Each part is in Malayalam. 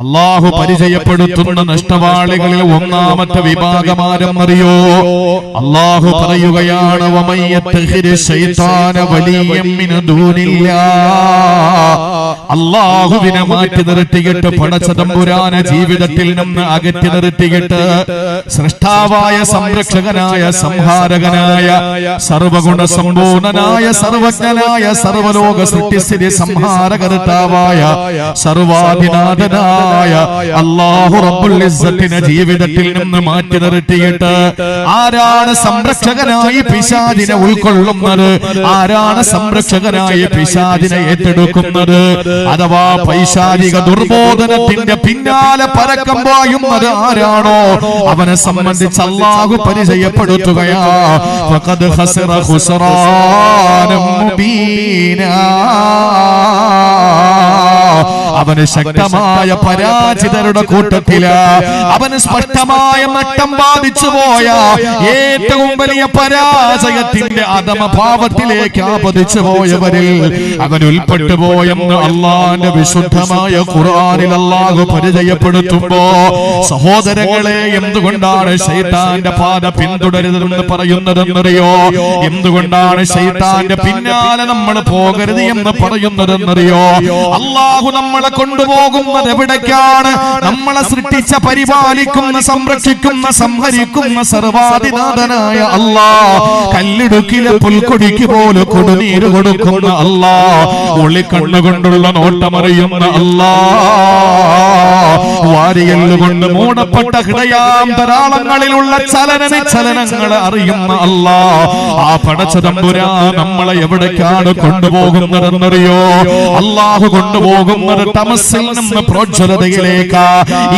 അള്ളാഹു പരിചയപ്പെടുത്തുന്ന നഷ്ടവാളികളിൽ ഒന്നാമത്തെ വിഭാഗമാരം അറിയോ അള്ളാഹു പറയുകയാണ്. അള്ളാഹുവിനെ മാറ്റി നിർത്തിയിട്ട് പടച്ചതമ്പുരാന ജീവിതത്തിൽ നിന്ന് അകറ്റി നിർത്തിയിട്ട് സൃഷ്ടാവായ സംരക്ഷകനായ സംഹാരകനായ സർവഗുണ സമ്പൂർണനായ സർവജ്ഞനായ സർവലോക സൃഷ്ടിസ്ഥിതി സംഹാരകർത്താവായ സർവാധിനാഥനായ അള്ളാഹു റബ്ബുൽ ഇസ്സത്തിനെ ജീവിതത്തിൽ നിന്ന് മാറ്റി നിർത്തിയിട്ട് ആരാണ് സംരക്ഷകനായി പിശാദിനെ ഉൾക്കൊള്ളുന്നത്? ആരാണ് സംരക്ഷകനായി പിശാദിനെ ഏറ്റെടുക്കുന്നത്? അഥവാ പൈശാചിക ദുർബോധനത്തിന്റെ പിന്നാലെ പരക്കം പായുന്നത് ആരാണോ? അവനെ സംബന്ധിച്ച് അള്ളാഹു പരിചയപ്പെടുത്തുകയാ. ഫഖദ് മുബീനാ. അവന് ശക്തമായ പരാജിതരുടെ കൂട്ടത്തിൽ. അവന് സ്പഷ്ടമായ മട്ടം ബാധിച്ചു പോയ ഏറ്റവും വലിയ പരാജയത്തിന്റെ അധമഭാവത്തിലേക്ക് ആപതിച്ചു പോയവരിൽ അവൻ ഉൾപ്പെട്ടു പോയെന്ന് അള്ളാന്റെ വിശുദ്ധമായ ഖുർആനിൽ അള്ളാഹു പരിചയപ്പെടുത്തുമ്പോ സഹോദരങ്ങളെ എന്തുകൊണ്ടാണ് ശൈത്താന്റെ പാത പിന്തുടരുതെന്ന് പറയുന്നതെന്നറിയോ? എന്തുകൊണ്ടാണ് ശൈത്താന്റെ പിന്നാലെ നമ്മൾ പോകരുത് എന്ന് പറയുന്നതെന്നറിയോ? അള്ളാഹു നമ്മളെ കൊണ്ടുപോകുന്നത് എവിടേക്കാണ്? നമ്മളെ സൃഷ്ടിച്ച പരിപാലിക്കുന്ന സംരക്ഷിക്കുന്ന സംഹരിക്കുന്ന സർവാധിനാഥനായ അല്ലാ കല്ലിടുക്കിലെ പുൽക്കൊടിക്ക് പോലെ കൊടുനീര് കൊടുക്കുന്ന അല്ലാ ഒളിക്കണ്ണുകൊണ്ടുള്ള നോട്ടമറിയുന്ന അല്ലാ വാരിയല്ലുകൊണ്ട് മൂടപ്പെട്ട ഹൃദയാന്തരാളങ്ങളിലുള്ള ചലന ചലനങ്ങൾ അറിയുന്ന അല്ലാ ആ പടച്ചതമ്പുരാ നമ്മളെ എവിടേക്കാണ് കൊണ്ടുപോകുന്നതെന്നറിയോ? അള്ളാഹു കൊണ്ടുപോകുന്നത് തമസിൽ നിന്ന് പ്രോജ്വലതയിലേക്ക്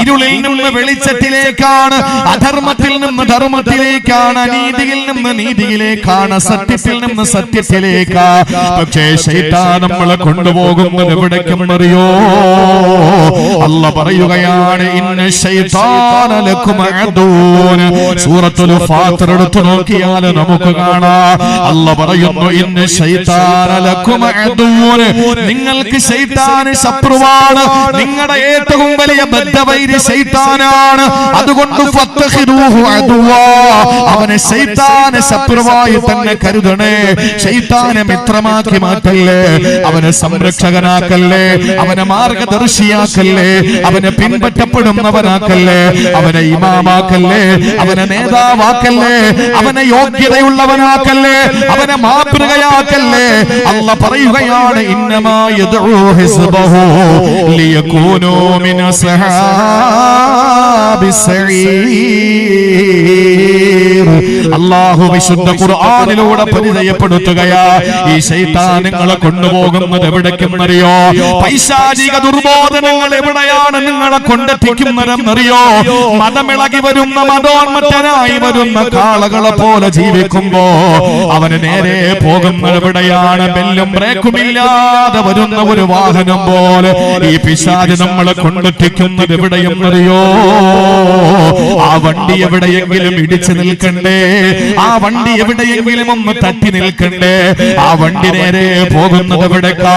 ഇരുളിൽ നിന്ന് വെളിച്ചത്തിലേക്കാണ് അധർമ്മത്തിൽ നിന്ന് ധർമ്മത്തിലേക്കാണ് അനീതിയിൽ നിന്ന് നീതിയിലേക്കാണ് സത്യത്തിൽ നിന്ന് സത്യത്തിലേക്ക്. പക്ഷേ ശൈത്താ നമ്മളെ കൊണ്ടുപോകുന്നത് എവിടേക്കും അറിയോ? അല്ല പറയുകയാണ് ഇന്ന ശൈത്താന ലക്കും അദൂൻ സൂറത്തുൽ ഫാത്തിർ എടുത്തു നോക്കിയാൽ നമുക്ക് കാണാം. അല്ല പറയുന്നു ഇന്ന് ശൈത്താന നിങ്ങൾക്ക് ശൈതാന് ശൈത്താന് ശത്രുവാണ് നിങ്ങളുടെ ഏറ്റവും വലിയ ബദ്ധവൈരി ശൈത്താനാണ് അതുകൊണ്ട് അവനെ ശൈത്താനെ ശത്രുവായി തന്നെ കരുതണേ. ശൈത്താനെ മിത്രമാക്കി മാറ്റല്ലേ അവനെ സംരക്ഷകനാക്കല്ലേ. അവനെ മാർഗദർശിയാക്കല്ലേ. അവനെ പിൻപറ്റപ്പെടുന്നവനാക്കല്ലേ. അവനെ ഇമാമാക്കല്ലേ. അവനെ നേതാവാക്കല്ലേ. അവനെ യോഗ്യതയുള്ളവനാക്കല്ലേ. അവനെ മാതൃകയാക്കല്ലേ. അല്ല പറയുകയാണ് ഇന്നമാ ഹിസ്ബഹു. ലിയകൂനു മിൻ അസ്ഹാബിസ് സഈർ അല്ലാഹു വിശുദ്ധ ഖുർആനിലൂടെ പരിചയപ്പെടുത്തുകയാ ഈ ശൈത്താൻ നിങ്ങളെ കൊണ്ടുപോകുന്നത് എവിടേക്കെന്നറിയോ പൈശാചിക ദുർബോധനങ്ങൾ എവിടെയാണ് നിങ്ങളെ കൊണ്ടെത്തിക്കുന്നതെന്നറിയോ മതമിളകി വരുന്ന മതോന്മത്തനായി വരുന്ന കാളകളെ പോലെ ജീവിക്കുമ്പോ അവന് നേരെ പോകുന്നത് എവിടെയാണ്? ബെല്ലും ബ്രേക്കുമില്ലാതെ വരുന്ന ഒരു വാഹനം പോലെ ഈ പിശാജ് നമ്മളെ കൊണ്ടെത്തിക്കുന്നത് എവിടെയെന്നറിയോ? ആ വണ്ടി എവിടെയെങ്കിലും ഇടിച്ചു നിൽക്കണ്ടേ? ആ വണ്ടി എവിടെയെങ്കിലും ഒന്ന് തട്ടി നിൽക്കണ്ടേ? ആ വണ്ടി നേരെ പോകുന്നത് എവിടെക്കാ?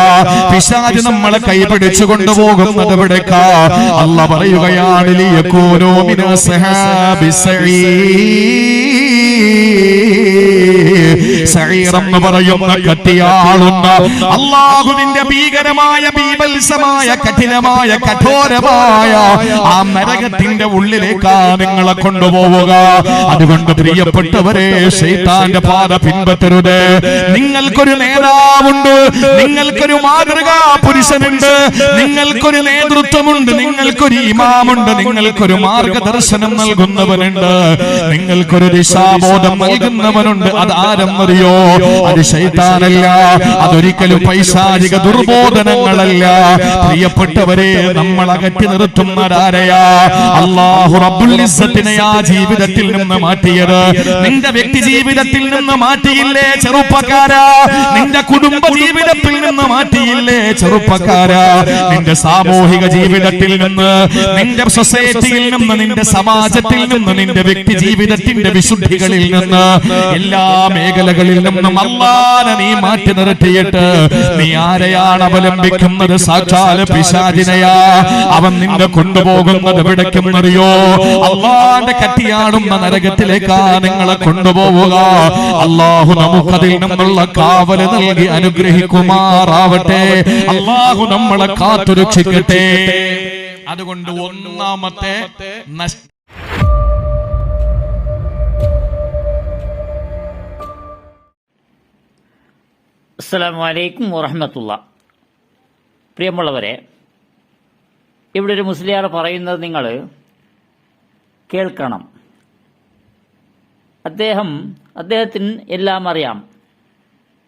പിശാജ് നമ്മളെ കൈപിടിച്ചു കൊണ്ടുപോകുന്നത് എവിടെക്കാ? അല്ല പറയുകയാണ് ലിയകൂനു മിനോ സഹാബി സഈർ എന്ന് പറയുന്ന കത്തിയാളുന്ന അള്ളാഹുവിന്റെ ഭീകരമായ ബീഭത്സമായ കഠിനമായ കഠോരമായ ആ നരകത്തിന്റെ ഉള്ളിലേക്കാ നിങ്ങളെ കൊണ്ടുപോവുക. അതുകൊണ്ട് പ്രിയപ്പെട്ടവരെ ശൈത്താന്റെ പാത പിൻപറ്റരുത്. നിങ്ങൾക്കൊരു നേതാവുണ്ട് നിങ്ങൾക്കൊരു മാതൃകാ പുരുഷനുണ്ട് നിങ്ങൾക്കൊരു നേതൃത്വമുണ്ട് നിങ്ങൾക്കൊരു ഇമാമുണ്ട് നിങ്ങൾക്കൊരു മാർഗദർശനം നൽകുന്നവനുണ്ട് നിങ്ങൾക്കൊരു ദിശാബോധം നൽകുന്നവനുണ്ട്. അത് ആരെന്നറിയോ അത് ശൈതാനല്ല. അതൊരിക്കലും പൈശാചിക ദുർബോധനങ്ങളല്ല. പ്രിയപ്പെട്ടവരെ നമ്മൾ അകറ്റി നിർത്തുന്നതാരയാ അള്ളാഹു റബ്ബുൽ ഇസ്സത്തിനെ ആ ജീവിതത്തിൽ നിന്ന് മാറ്റിയത്. നിന്റെ വ്യക്തി ജീവിതത്തിൽ നിന്ന് മാറ്റിയില്ലേ ചെറുപ്പക്കാരാ? നിന്റെ കുടുംബ ജീവിതത്തിൽ നിന്ന് മാറ്റിയില്ലേ ചെറുപ്പക്കാരാ? നിന്റെ സാമൂഹിക ജീവിതത്തിൽ നിന്ന് നിന്റെ സൊസൈറ്റിയിൽ നിന്ന് നിന്റെ സമാജത്തിൽ നിന്ന് നിന്റെ വ്യക്തി ജീവിതത്തിന്റെ വിശുദ്ധികളിൽ നിന്ന് എല്ലാ മേഖലകളിൽ മേഖലകളിൽ നിന്നും അള്ളാനെ നീ മാറ്റി നിർത്തിയിട്ട് നീ ആരെയാണ് അവലംബിക്കുന്നത്? സാക്ഷാൽ പിശാചിനയാ. അവൻ നിന്നെ കൊണ്ടുപോകുന്നത് എവിടേക്കെന്നറിയോ അള്ളാന്റെ കട്ടിയാടുന്ന നരകത്തിലേക്കാ നിങ്ങളെ കൊണ്ടുപോവുക. അള്ളാഹു നമുക്കതിൽ നിന്നുള്ള കാവൽ നൽകി അനുഗ്രഹിക്കുമാറാവട്ടെ. അള്ളാഹു നമ്മളെ കാത്തുരക്ഷിക്കട്ടെ. അതുകൊണ്ട് ഒന്നാമത്തെ നഷ്ട അസ്സാം വലൈക്കും വറഹമത്തുള്ള. പ്രിയമുള്ളവരെ ഇവിടെ ഒരു മുസ്ലിയാർ പറയുന്നത് നിങ്ങൾ കേൾക്കണം. അദ്ദേഹം അദ്ദേഹത്തിന് എല്ലാം അറിയാം.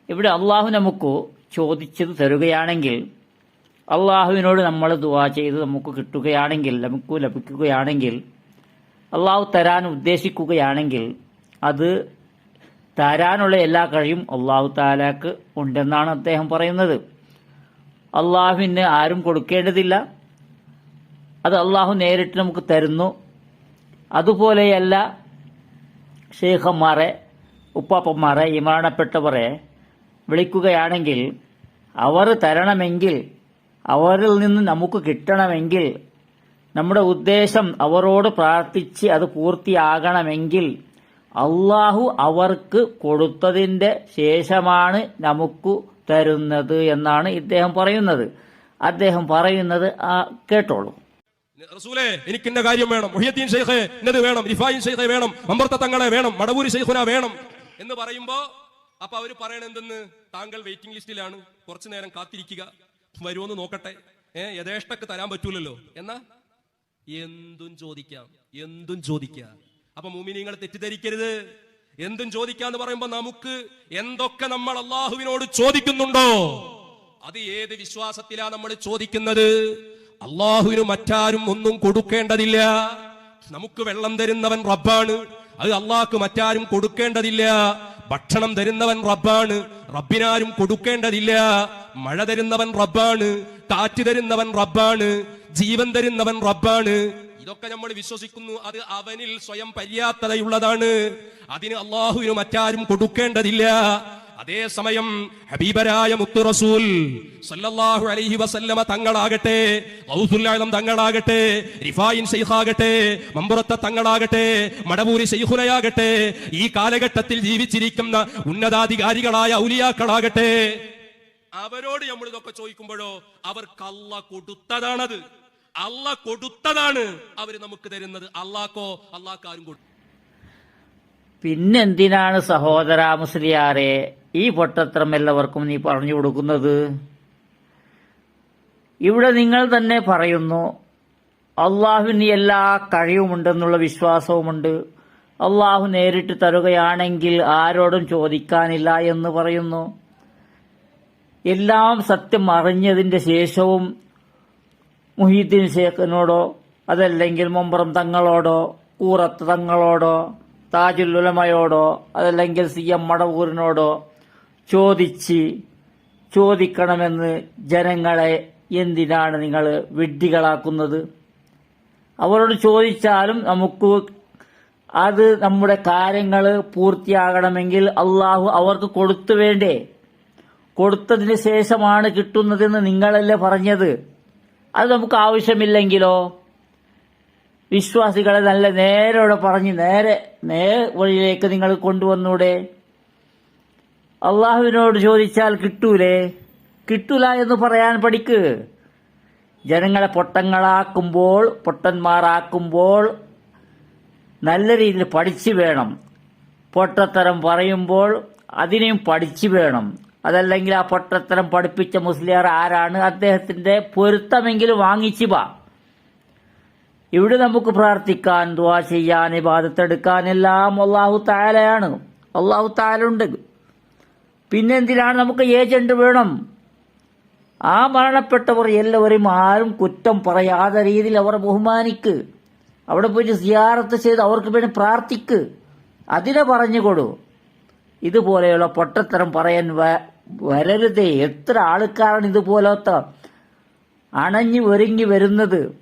ഇവിടെ അള്ളാഹു നമുക്ക് ചോദിച്ചത് തരുകയാണെങ്കിൽ അള്ളാഹുവിനോട് നമ്മൾ ദുവാ ചെയ്ത് നമുക്ക് കിട്ടുകയാണെങ്കിൽ നമുക്ക് ലഭിക്കുകയാണെങ്കിൽ അള്ളാഹു തരാൻ ഉദ്ദേശിക്കുകയാണെങ്കിൽ അത് തരാനുള്ള എല്ലാ കഴിയും അള്ളാഹു താലാക്ക് ഉണ്ടെന്നാണ് അദ്ദേഹം പറയുന്നത്. അള്ളാഹുവിന് ആരും കൊടുക്കേണ്ടതില്ല. അത് അള്ളാഹു നേരിട്ട് നമുക്ക് തരുന്നു. അതുപോലെയല്ല ഷെയ്ഖന്മാരെ ഉപ്പാപ്പന്മാരെ ഇമരണപ്പെട്ടവരെ വിളിക്കുകയാണെങ്കിൽ അവർ തരണമെങ്കിൽ അവരിൽ നിന്ന് നമുക്ക് കിട്ടണമെങ്കിൽ നമ്മുടെ ഉദ്ദേശം അവരോട് പ്രാർത്ഥിച്ച് അത് പൂർത്തിയാകണമെങ്കിൽ അള്ളാഹു അവർക്ക് കൊടുത്തതിന്റെ ശേഷമാണ് നമുക്ക് തരുന്നത് എന്നാണ് ഇദ്ദേഹം പറയുന്നത്. അദ്ദേഹം പറയുന്നത് ആ കേട്ടോളൂ. റസൂലേ എനിക്ക് ഇന്ന കാര്യം വേണം. മുഹിയദ്ദീൻ ഷെയ്ഖെ ഇന്നത് വേണം. റിഫായിൻ ഷെയ്ഖെ വേണം. അമ്പർത്ത തങ്ങളെ വേണം. മടവൂരി ഷെയ്ഖുന വേണം എന്ന് പറയുമ്പോ അപ്പൊ അവർ പറയണ എന്തെന്ന്? താങ്കൾ വെയിറ്റിംഗ് ലിസ്റ്റിലാണ് കുറച്ചു നേരം കാത്തിരിക്കുക. വരുമെന്ന് നോക്കട്ടെ. ഏ യഥേഷ്ടക്ക് തരാൻ പറ്റൂലല്ലോ. എന്നാ? എന്തും ചോദിക്കാം. എന്തും ചോദിക്കാം. അപ്പൊ മൂമിനിങ്ങൾ തെറ്റിദ്ധരിക്കരുത്. എന്തും ചോദിക്കാന്ന് പറയുമ്പോ നമുക്ക് എന്തൊക്കെ നമ്മൾ അള്ളാഹുവിനോട് ചോദിക്കുന്നുണ്ടോ? അത് ഏത് വിശ്വാസത്തിലാ നമ്മൾ ചോദിക്കുന്നത്? അള്ളാഹുവിന് മറ്റാരും ഒന്നും കൊടുക്കേണ്ടതില്ല. നമുക്ക് വെള്ളം തരുന്നവൻ റബ്ബാണ്. അത് അള്ളാഹ്ക്ക് മറ്റാരും കൊടുക്കേണ്ടതില്ല. ഭക്ഷണം തരുന്നവൻ റബ്ബാണ്. റബ്ബിനാരും കൊടുക്കേണ്ടതില്ല. മഴ തരുന്നവൻ റബ്ബാണ്. കാറ്റ് തരുന്നവൻ റബ്ബാണ്. ജീവൻ തരുന്നവൻ റബ്ബാണ്. ഇതൊക്കെ നമ്മൾ വിശ്വസിക്കുന്നു. അത് അവനിൽ സ്വയം പര്യാപ്തതയുള്ളതാണ്. അതിന് അള്ളാഹുവിന് മറ്റാരും കൊടുക്കേണ്ടതില്ല. അതേസമയം ഹബീബരായ മുത്തു റസൂൽ സല്ലല്ലാഹു അലൈഹി വസല്ലമ തങ്ങളാകട്ടെ ഔസുല്ലാലം തങ്ങളാകട്ടെ റിഫായിൻ ഷെയ്ഖാകട്ടെ മമ്പുറത്തെ തങ്ങളാകട്ടെ മടപൂരി ഷെയ്ഖുലയാകട്ടെ ഈ കാലഘട്ടത്തിൽ ജീവിച്ചിരിക്കുന്ന ഉന്നതാധികാരികളായ ഔലിയാക്കളാകട്ടെ. അവരോട് നമ്മൾ ഇതൊക്കെ ചോദിക്കുമ്പോഴോ അവർക്ക് അല്ല കൊടുത്തതാണത്. അല്ല കൊടുത്തതാണ് അവർ നമുക്ക് തരുന്നത്. അള്ളാക്കോ അള്ളാക്കാരും കൊടുത്തു പിന്നെന്തിനാണ് സഹോദര മുസ്ലിയാരെ ഈ പൊട്ടത്രം എല്ലാവർക്കും നീ പറഞ്ഞു കൊടുക്കുന്നത്? ഇവിടെ നിങ്ങൾ തന്നെ പറയുന്നു അള്ളാഹുവിന് എല്ലാ കഴിവുമുണ്ടെന്നുള്ള വിശ്വാസവുമുണ്ട്. അള്ളാഹു നേരിട്ട് തരുകയാണെങ്കിൽ ആരോടും ചോദിക്കാനില്ല എന്ന് പറയുന്നു. എല്ലാം സത്യം അറിഞ്ഞതിന്റെ ശേഷവും മുഹീദ്ദീൻ ഷേഖിനോടോ അതല്ലെങ്കിൽ മൊമ്പറം തങ്ങളോടോ കൂറത്ത് തങ്ങളോടോ താജുൽ ഉലമയോടോ അതല്ലെങ്കിൽ സി എം മടവൂരിനോടോ ചോദിച്ച് ചോദിക്കണമെന്ന് ജനങ്ങളെ എന്തിനാണ് നിങ്ങൾ വിഡ്ഢികളാക്കുന്നത്? അവരോട് ചോദിച്ചാലും നമുക്ക് അത് നമ്മുടെ കാര്യങ്ങൾ പൂർത്തിയാകണമെങ്കിൽ അള്ളാഹു അവർക്ക് കൊടുത്തു വേണ്ടേ? കൊടുത്തതിന് ശേഷമാണ് കിട്ടുന്നതെന്ന് നിങ്ങളല്ലേ പറഞ്ഞത്? അത് നമുക്ക് ആവശ്യമില്ലെങ്കിലോ? വിശ്വാസികളെ നല്ല നേരോടെ പറഞ്ഞ് നേരെ നേരെ വഴിയിലേക്ക് നിങ്ങൾ കൊണ്ടുവന്നൂടെ? അള്ളാഹുവിനോട് ചോദിച്ചാൽ കിട്ടൂലേ? കിട്ടൂല എന്ന് പറയാൻ പഠിക്ക്. ജനങ്ങളെ പൊട്ടങ്ങളാക്കുമ്പോൾ പൊട്ടന്മാരാക്കുമ്പോൾ നല്ല രീതിയിൽ പഠിച്ചു വേണം. പൊട്ടത്തരം പറയുമ്പോൾ അതിനെയും പഠിച്ചു വേണം. അതല്ലെങ്കിൽ ആ പൊട്ടത്തരം പഠിപ്പിച്ച മുസ്ലിയാർ ആരാണ്? അദ്ദേഹത്തിന്റെ പൊരുത്തമെങ്കിലും വാങ്ങിച്ചു വാ. ഇവിടെ നമുക്ക് പ്രാർത്ഥിക്കാൻ ദുവാ ചെയ്യാൻ ഇബാദത്തെടുക്കാൻ എല്ലാം അള്ളാഹു താലയാണ് അള്ളാഹു താലുണ്ട് പിന്നെന്തിനാണ് നമുക്ക് ഏജന്റ് വേണം? ആ മരണപ്പെട്ടവർ എല്ലാവരെയും ആരും കുറ്റം പറയാതെ രീതിയിൽ അവർ ബഹുമാനിക്ക്. അവിടെ പോയിട്ട് സിയാറത്ത് ചെയ്ത് അവർക്ക് വേണ്ടി പ്രാർത്ഥിക്ക്. അതിനെ പറഞ്ഞു കൊടു. ഇതുപോലെയുള്ള പൊട്ടത്തരം പറയാൻ വരരുതേ. എത്ര ആൾക്കാരാണ് ഇതുപോലത്തെ അണഞ്ഞു ഒരുങ്ങി വരുന്നത്?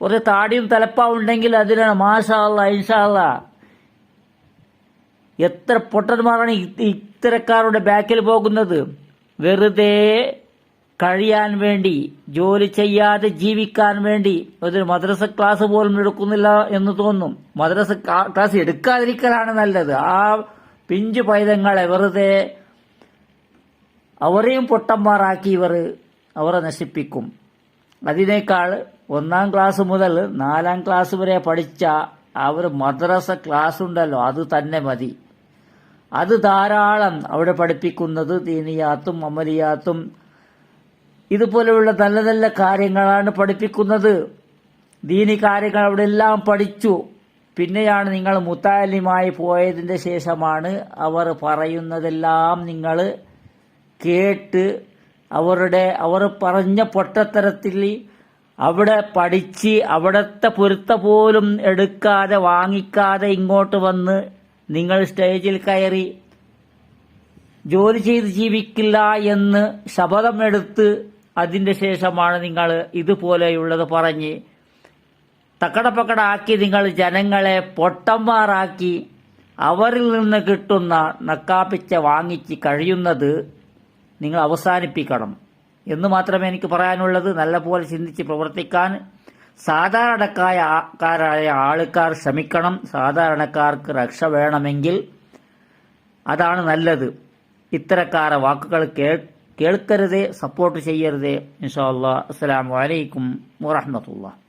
കുറേ താടിയും തലപ്പാവും ഉണ്ടെങ്കിൽ അതിനാണ് മാഷാ അല്ലാ ഇൻഷാ അല്ലാ എത്ര പൊട്ടന്മാരാണ് ഇത്തരക്കാരുടെ ബാക്കിൽ പോകുന്നത്? വെറുതെ കഴിയാൻ വേണ്ടി ജോലി ചെയ്യാതെ ജീവിക്കാൻ വേണ്ടി. ഒരു മദ്രസ ക്ലാസ് പോലും എടുക്കുന്നില്ല എന്ന് തോന്നും. മദ്രസ ക്ലാസ് എടുക്കാതിരിക്കലാണ് നല്ലത്. ആ പിഞ്ചു പൈതങ്ങളെ വെറുതെ അവരെയും പൊട്ടന്മാരാക്കി ഇവർ അവരെ നശിപ്പിക്കും. അതിനേക്കാൾ ഒന്നാം ക്ലാസ് മുതൽ നാലാം ക്ലാസ് വരെ പഠിച്ച ആ ഒരു മദ്രസ ക്ലാസ് ഉണ്ടല്ലോ അത് തന്നെ മതി. അത് ധാരാളം അവിടെ പഠിപ്പിക്കുന്നത് ദീനിയാത്തും അമലിയാത്തും. ഇതുപോലെയുള്ള നല്ല നല്ല കാര്യങ്ങളാണ് പഠിപ്പിക്കുന്നത്. ദീനി കാര്യങ്ങൾ അവിടെ എല്ലാം പഠിച്ചു. പിന്നെയാണ് നിങ്ങൾ മുത്താലിമായി പോയതിന്റെ ശേഷമാണ് അവർ പറയുന്നതെല്ലാം നിങ്ങൾ കേട്ട് അവരുടെ അവർ പറഞ്ഞ പൊട്ടത്തരത്തിൽ അവിടെ പഠിച്ച് അവിടത്തെ പൊരുത്ത പോലും എടുക്കാതെ വാങ്ങിക്കാതെ ഇങ്ങോട്ട് വന്ന് നിങ്ങൾ സ്റ്റേജിൽ കയറി ജോലി ചെയ്ത് ജീവിക്കില്ല എന്ന് ശപഥമെടുത്ത് അതിന്റെ ശേഷമാണ് നിങ്ങൾ ഇതുപോലെയുള്ളത് പറഞ്ഞ് തക്കടപ്പക്കടാക്കി നിങ്ങൾ ജനങ്ങളെ പൊട്ടന്മാരാക്കി അവരിൽ നിന്ന് കിട്ടുന്ന നക്കാപ്പിച്ച വാങ്ങിച്ച് കഴിയുന്നത് നിങ്ങൾ അവസാനിപ്പിക്കണം. എന്ന് മാത്രമേ എനിക്ക് പറയാനുള്ളത്. നല്ലപോലെ ചിന്തിച്ച് പ്രവർത്തിക്കാൻ സാധാരണക്കാരായ ആൾക്കാർ ശ്രമിക്കണം. സാധാരണക്കാർക്ക് രക്ഷ വേണമെങ്കിൽ അതാണ് നല്ലത്. ഇത്തരക്കാരെ വാക്കുകൾ കേൾ കേൾക്കരുതേ സപ്പോർട്ട് ചെയ്യരുതേ. ഇൻഷാ അല്ലാ വലൈക്കും അലൈക്കും വറഹ്മത്തുള്ളാഹി.